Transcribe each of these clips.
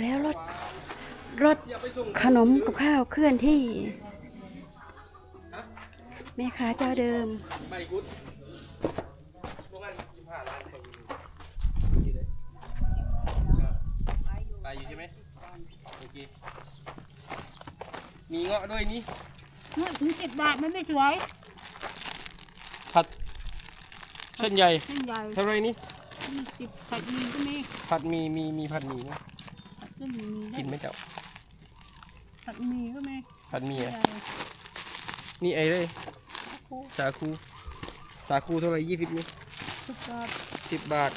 แล้วรถ รถขนมกับข้าวเคลื่อนที่ แม่ค้าเจ้าเดิม ไปกุดโรงงานยี่ห้าล้านไปอยู่เลยไปอยู่ใช่ไหมโอเคมีเงาะด้วยนี่เมื่อถึงสิบบาทมันไม่สวยผัดเส้นใหญ่เส้นใหญ่เท่าไรนี่ยี่สิบผัดหมีก็มีผัดหมีมีมีผัดหมีไห มผัดเส้นหมีกินไหมเจ้าผัดหมีก็มีผัดหมีใหอะญ่นี่ไอ้เลยโอ้สาคูสาคูเท่าไหรยี่สิบนี่สุดยอดสิบบาท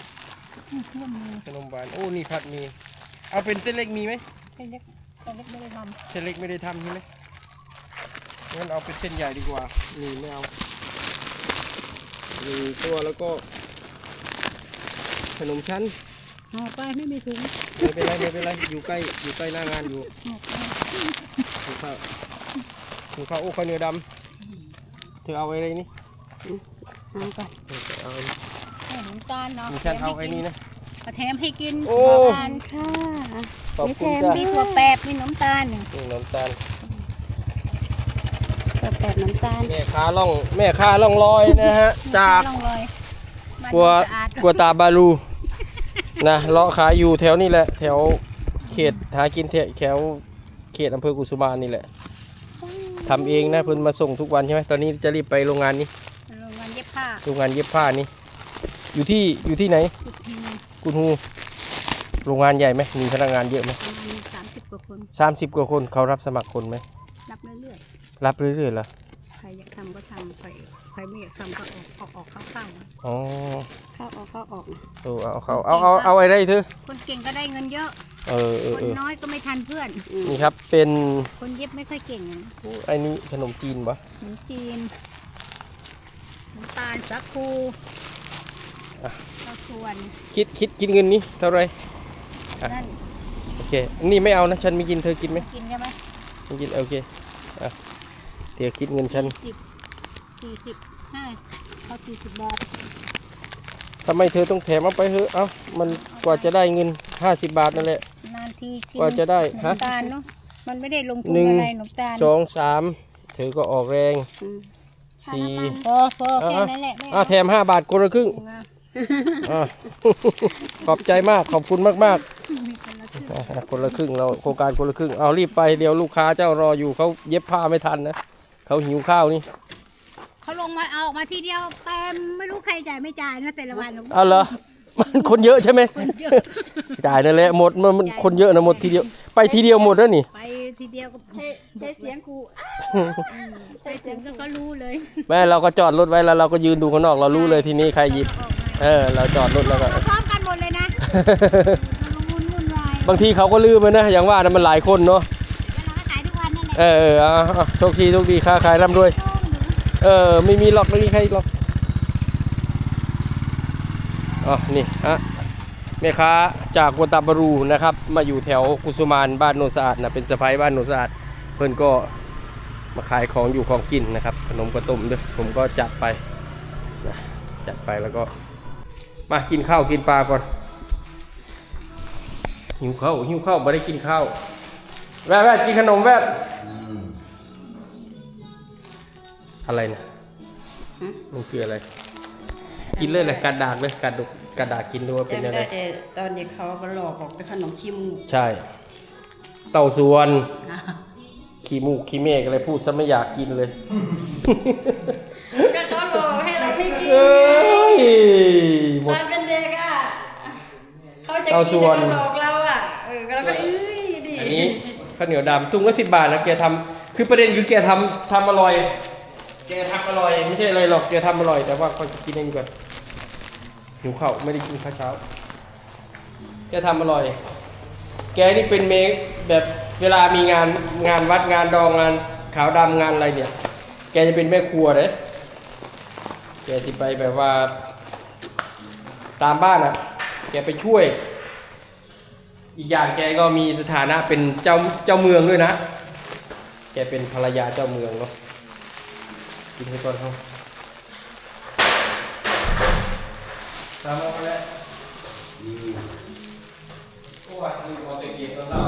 อืมเพื่อนมีขนมหวานโอ้นี่ผัดหมีเอาเป็นเส้นเล็กมีไหมเส้นเล็กเส้นเล็กไม่ได้ทเส้นเล็กไม่ได้ทำใช่ไหมงั้นเอาเป็นเส้นใหญ่ดีกว่านี่ไม่เอาหนึ่งตัวแล้วก็ขนมชั้นำ ห่อไปไม่มีถุงไม่เป็นไรไม่เป็นไรอยู่ใกล้อยู่ใกล้หน้างานอยู่ห่อไปถูกข้าวถูกข้าวโอ้ข้าวเหนียวดำเธอเอาไว้เลยนี่เอาก่อนเออเอาไอ้นี่แค่น้ำตาลเนาะมีชั้นเอาไอ้นี่นะมาแถมให้กินโอ้ทานค่ะขอบคุณมีแถจ้ะมมีถั่วแปบมีน้ำตาลนี่น้ำตาลเปิดแบบน้ำตาล แม่ค้าล่องแม่ค้าล่องลอยนะฮะ จากลองเลยมันกัวสะอาดกัวตาบาลู นะเลาะขายอยู่แถวนี่แหละ แถวเขตหากินแถวแถวเขตอำเภอกุสุมานนี่แหละทำเองนะเพิ่นมาส่งทุกวันใช่ไหมตอนนี้จะรีบไปโรงงานนี้โรงงานเย็บผ้าโรงงานเย็บผ้านี่อยู่ที่อยู่ที่ไหนทุกทีกุนฮูโรงงานใหญ่ไหมมีพนักงานเยอะไหมประมาณสามสิบกว่าคนสามสิบกว่าคนเขารับสมัครคนไหมรับเรื่อยรับเรื่อยๆเหรอๆใครอยากทำก็ทำใคร ใครไม่อยากทำก็ออกออกออกเข้าเข้าอ๋อเข้าออกเข้าออกนะเออเอาเขาเอาเอาเอาอะไรเถอะคนเก่งก็ได้เงินเยอะ เออเออคนเออน้อยก็ไม่ทันเพื่อน นี่ครับเป็นคนเย็บไม่ค่อยเก่งอะโอ้ไอ้นี่ขนมจีนปะขนมจีนน้ำตาลสาคูอะข้าวส่วนคิดคิดกินเงินนี้เท่าไหร อะ นั่นโอเคนี่ไม่เอานะฉันไม่กินเธอกินไหมกินใช่ไหมไม่กินโอเคอะเดี๋ยวคิดเงินฉันสี่สิบ สี่สิบห้าเขาสี่สิบบาททำไมเธอต้องแถมเอาไปเถอะเอ้ามันกว่าจะได้เงิน 50 บาทนั่นแหละ นานทีกินกว่าจะได้ฮะ น้ำตาลเนาะมันไม่ได้ลงทุนหนึ่งอะไรน้ำตาลสองสามเธอก็ออกแรงอืมสี่พอพอแค่นั้นแหละไม่อะเอาแถม 5 บาทคนละครึ่งมาอะ ขอบใจมากขอบคุณมากมีคนละครึ่งๆอะคนละครึ่งเราโครงการคนละครึ่งเอารีบไปเดี๋ยวลูกค้าเจ้ารออยู่เขาเย็บผ้าไม่ทันนะเขาหิวข้าวนี่ เขาลงมาเอาออกมาทีเดียวแต่ไม่รู้ใครจ่ายไม่จ่ายนะแต่ละวันเอาเหรอมันคนเยอะใช่ไหมเยอะจ่ายนั่นแหละหมดมันมันคนเยอะนะหมดทีเดียว ไปทีเดียวหมดแล้วนี่ไปทีเดียวก็ใช้ใช้เสียงครูไปถึงก็ก็รู้เลยแม่เราก็จอดรถไว้แล้วเราก็ยืนดูข้างนอกเรารู้เลยทีนี้ใครหยิบออกมาเออ เราจอดรถแล้วก็พร้อมกันหมดเลยนะวุ่นวุ่นวายบางทีเขาก็ลืมไปนะอย่างว่านะมันหลายคนเนาะแล้วเราก็ขายทุกวันนั่นแหละเออเออเอาเอาโชคดีโชคดีค้าขายร่ำรวยโต้งหนู เออ ไม่มีหรอกไม่มีใครหรอกอ๋อนี่ฮะแม่ค้าจากกัวตาบารูนะครับ มาอยู่แถวกุสุมานบ้านโนสะอาดนะเป็นสะพ้ายบ้านโนสะอาด เพื่อนก็มาขายของอยู่ของกินนะครับ ขนมกระตุ้มด้วยผมก็จัดไปนะจัดไปแล้วก็ มากินข้าวกินปลาก่อน หิวข้าวหิวข้าวไม่ได้กินข้าวแวะแวะกินขนมแวะ อะไรนะมันคืออะไร กินเลยเลยกระดาษเลยกระดกกระดาษกินดูว่าเป็นจำยังไงได้แต่ตอนเด็กเขามาหลอกบอกเป็นขนมชิมใช่ เต่าส่วนขี้มูกขี้เมฆอะไรพูดซะไม่อยากกินเลยก็เขาหลอกให้เราไม่กินเอ้ยหมตด อนเป็นเด็กอะเขาจะเอากินส่วน แต่เขาหลอกเราอะเออเราก็เอ้ยดิอันนี้ข้าวเหนียวดำถุงละสิบบาทนะแกทำคือประเด็นคือแกทำทำอร่อยแกทำอร่อย ไม่ใช่อะไรหรอกแกทำอร่อย แต่ว่าเขาจะกินเองก่อนหิวข้าวไม่ได้กินข้าวเช้า แกทำอร่อย แกนี่เป็นเมคแบบเวลามีงานงานวัดงานดองงานขาวดำงานอะไรเนี่ย แกจะเป็นแม่ครัวเลยแกจะไปแบบว่า ตามบ้านอะ แกไปช่วย อีกอย่างแกก็มีสถานะเป็นเจ้าเจ้าเมืองด้วยนะ แกเป็นภรรยาเจ้าเมืองเนาะ กินให้ก่อนเขาตามมาแล้วโอ้ยลืมเอาไปเก็บแล้วเรา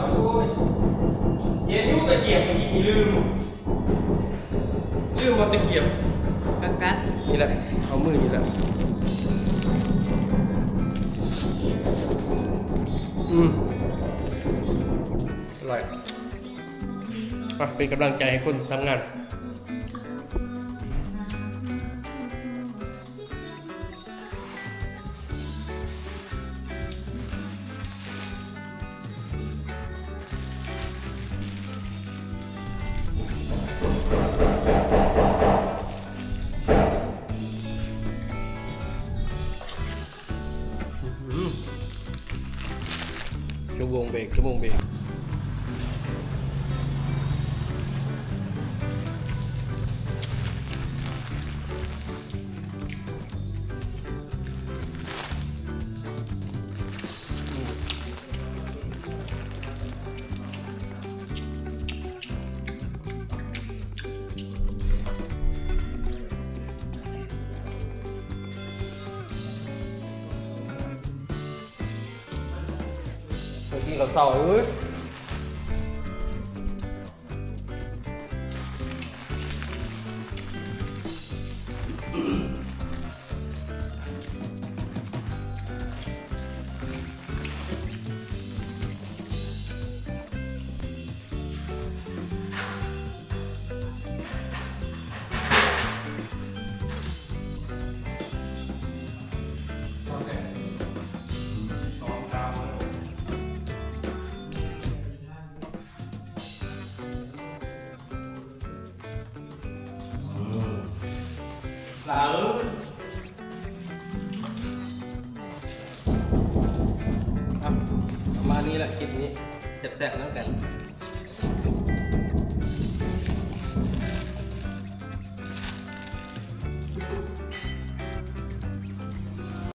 กียบเมื่อกี้มีลืมลืมเอาตะเกียบกักัดนี่แหละเอามือนี่แหละอืมอร่อยมาเป็นกำลังใจให้คนทำงาน ชั่วโมงเบ ยอะประมาณนี้แหละคลิปนี้แซ่บๆแล้วกัน